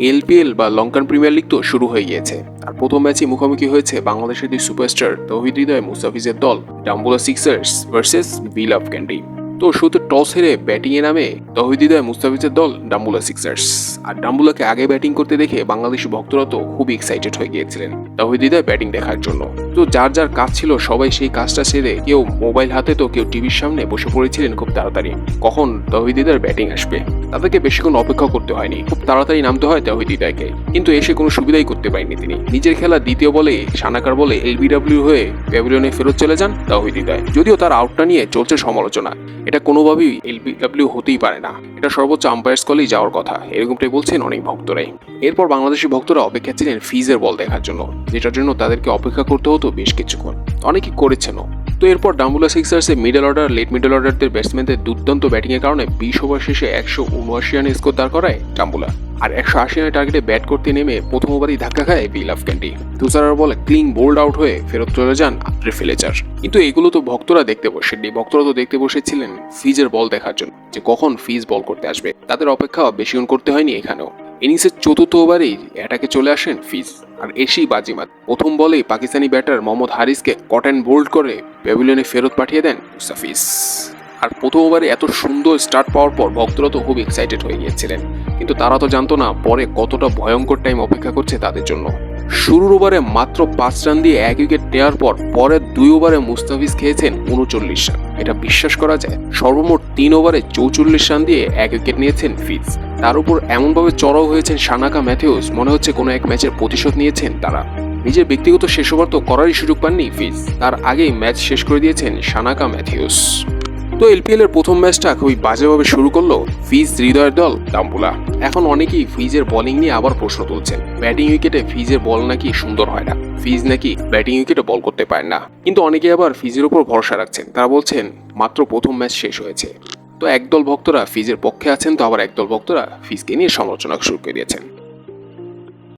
LPL বা Lankan premier league তো শুরু হয়ে গিয়েছে। আর প্রথম ম্যাচে মুখোমুখি হয়েছে বাংলাদেশের দুই সুপারস্টার তৌহিদ হৃদয় মুস্তাফিজের দল, Dambulla sixers versus of Kandy. তো শুধু টস হেরে ব্যাটিংয়ে নামে তৌহিদ হৃদয় মুস্তাফিজের দল, ডাম্বুলা সিক্সার্স। আর ডাম্বুলাকে আগে ব্যাটিং করতে দেখে বাংলাদেশি ভক্তরা তো খুবই এক্সাইটেড হয়ে গিয়েছিলেন তৌহিদ হৃদয় ব্যাটিং দেখার জন্য। তো যার যার কাজ ছিল, সবাই সেই কাজটা সেরে কেউ মোবাইল হাতে তো কেউ টিভির সামনে বসে পড়েছিলেন খুব তাড়াতাড়ি। কখন তৌহিদ হৃদয়ের ব্যাটিং আসবে? তাদেরকে বেশিক্ষণ অপেক্ষা করতে হয়নি। খুব তাড়াতাড়ি নামতে হয় তৌহিদ হৃদয়কে কিন্তু এসে কোনো সুবিধাই করতে পারেনি তিনি। নিজের খেলা দ্বিতীয় বলে, সানাকার বলে এলবিডব্লিউ হয়ে প্যাভিলিয়নে ফেরত চলে যান তৌহিদ হৃদয় যদিও তার আউটটা নিয়ে চলছে সমালোচনা। এটা কোনোভাবেই এলবিডব্লিউ হতেই পারে না। এটা সর্বোচ্চ আম্পায়ার্স কলেই যাওয়ার কথা। এরকমটাই বলছেন অনেক ভক্তরাই। এরপর বাংলাদেশি ভক্তরা অপেক্ষা ছিলেন ফিজের বল দেখার জন্য, যেটার জন্য তাদেরকে অপেক্ষা করতে হতো বেশ কিছুক্ষণ। অনেকেই করেছেনও। তো এরপর ডাম্বুলা সিক্সার্সে মিডল অর্ডার লেট মিডল অর্ডারদের ব্যাটসম্যানদের দুর্দান্ত ব্যাটিংয়ের কারণে বিশ ওভার শেষে একশো উনআশি রানের স্কোর দাঁড় করায় ডাম্বুলা। আর একশো আশি রানের টার্গেটে ব্যাট করতে নেমে প্রথম ওভারই ধাক্কা খায় বিল অফ ক্যান্ডি তুষারার বলে ক্লিং বোল্ড আউট হয়ে ফেরত চলে যান আদ্রে ফিলেচার। কিন্তু এগুলো তো ভক্তরা দেখতে বসেননি। ভক্তরা তো দেখতে বসেছিলেন ফিজের বল দেখার জন্য, যে কখন ফিজ বল করতে আসবে। তাদের অপেক্ষা বেশিক্ষণ করতে হয়নি এখানেও। ইনিংসের চতুর্থ ওভারেই অ্যাটাকে চলে আসেন ফিজ আর এসেই বাজিমাত। প্রথম বলেই পাকিস্তানি ব্যাটার মোহাম্মদ হারিসকে কট অ্যান্ড বোল্ড করে প্যাভিলিয়নে ফেরত পাঠিয়ে দেন মুস্তাফিজ। আর প্রথম ওভারে এত সুন্দর স্টার্ট পাওয়ার পর ভক্তরা তো খুব এক্সাইটেড হয়ে গিয়েছিলেন। কিন্তু তারা তো জানতো না পরে কতটা ভয়ঙ্কর টাইম অপেক্ষা করছে তাদের জন্য। শুরুর ওভারে মাত্র পাঁচ রান দিয়ে এক উইকেট নেওয়ার পর পরের দুই ওভারে মুস্তাফিজ খেয়েছেন উনচল্লিশ রান। এটা বিশ্বাস করা যায়, সর্বমোট তিন ওভারে চৌচল্লিশ রান দিয়ে এক উইকেট নিয়েছেন ফিজ। তার উপর এমনভাবে চড়াও হয়েছেন সানাকা ম্যাথিউস, মনে হচ্ছে কোনো এক ম্যাচের প্রতিশোধ নিয়েছেন তারা। নিজের ব্যক্তিগত শেষ ওভার তো করারই সুযোগ পাননি ফিজ। তার আগেই ম্যাচ শেষ করে দিয়েছেন সানাকা ম্যাথিউস। তো এলপিএল এর প্রথম ম্যাচটা খুবই বাজেভাবে শুরু করল ফিজ হৃদয়ের দল ডাম্বুলা এখন অনেকেই ফিজের বোলিং নিয়ে আবার প্রশ্ন তুলছেন ব্যাটিং উইকেটে ফিজের বল নাকি সুন্দর হয় না? ফিজ নাকি ব্যাটিং উইকেটে বল করতে পারেন না? কিন্তু অনেকে আবার ফিজের উপর ভরসা রাখছেন। তারা বলছেন, মাত্র প্রথম ম্যাচ শেষ হয়েছে। তো একদল ভক্তরা ফিজের পক্ষে আছেন, তো আবার একদল ভক্তরা ফিজকে নিয়ে সমালোচনা শুরু করে দিয়েছেন।